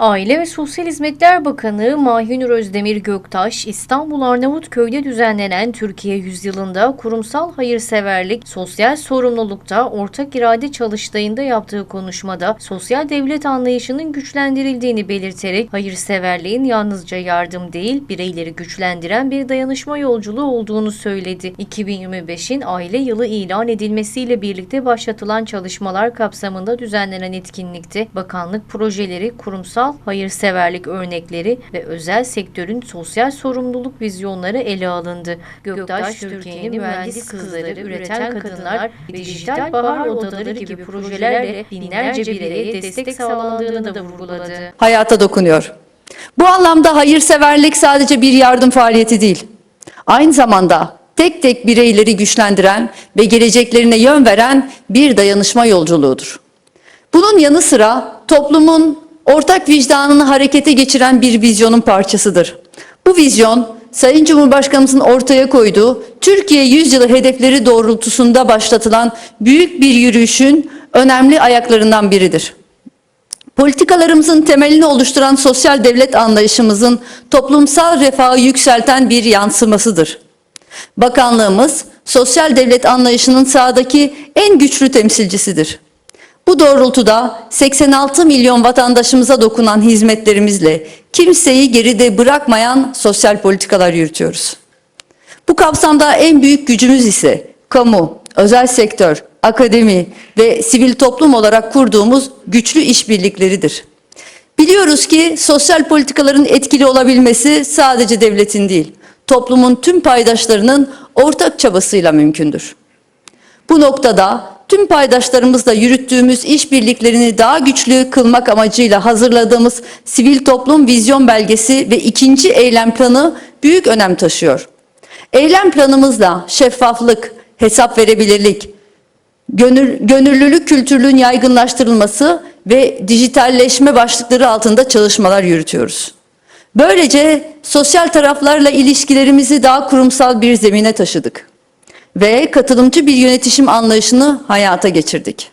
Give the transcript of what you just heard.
Aile ve Sosyal Hizmetler Bakanı Mahinur Özdemir Göktaş, İstanbul Arnavutköy'de düzenlenen Türkiye Yüzyılında kurumsal hayırseverlik, sosyal sorumlulukta ortak irade çalıştayında yaptığı konuşmada sosyal devlet anlayışının güçlendirildiğini belirterek hayırseverliğin yalnızca yardım değil, bireyleri güçlendiren bir dayanışma yolculuğu olduğunu söyledi. 2025'in aile yılı ilan edilmesiyle birlikte başlatılan çalışmalar kapsamında düzenlenen etkinlikte bakanlık projeleri, kurumsal hayırseverlik örnekleri ve özel sektörün sosyal sorumluluk vizyonları ele alındı. Göktaş, Türkiye'nin mühendis kızları, üreten kadınlar ve dijital bahar odaları gibi projelerle binlerce bireye destek sağlandığını da vurguladı. hayata dokunuyor. Bu anlamda hayırseverlik sadece bir yardım faaliyeti değil. Aynı zamanda tek tek bireyleri güçlendiren ve geleceklerine yön veren bir dayanışma yolculuğudur. Bunun yanı sıra toplumun ortak vicdanını harekete geçiren bir vizyonun parçasıdır. Bu vizyon Sayın Cumhurbaşkanımızın ortaya koyduğu Türkiye Yüzyılı hedefleri doğrultusunda başlatılan büyük bir yürüyüşün önemli ayaklarından biridir. Politikalarımızın temelini oluşturan sosyal devlet anlayışımızın toplumsal refahı yükselten bir yansımasıdır. Bakanlığımız sosyal devlet anlayışının sahadaki en güçlü temsilcisidir. Bu doğrultuda 86 milyon vatandaşımıza dokunan hizmetlerimizle kimseyi geride bırakmayan sosyal politikalar yürütüyoruz. Bu kapsamda en büyük gücümüz ise kamu, özel sektör, akademi ve sivil toplum olarak kurduğumuz güçlü işbirlikleridir. Biliyoruz ki sosyal politikaların etkili olabilmesi sadece devletin değil, toplumun tüm paydaşlarının ortak çabasıyla mümkündür. Bu noktada tüm paydaşlarımızla yürüttüğümüz işbirliklerini daha güçlü kılmak amacıyla hazırladığımız sivil toplum vizyon belgesi ve ikinci eylem planı büyük önem taşıyor. Eylem planımızla şeffaflık, hesap verebilirlik, gönül, gönüllülük kültürünün yaygınlaştırılması ve dijitalleşme başlıkları altında çalışmalar yürütüyoruz. Böylece sosyal taraflarla ilişkilerimizi daha kurumsal bir zemine taşıdık ve katılımcı bir yönetişim anlayışını hayata geçirdik.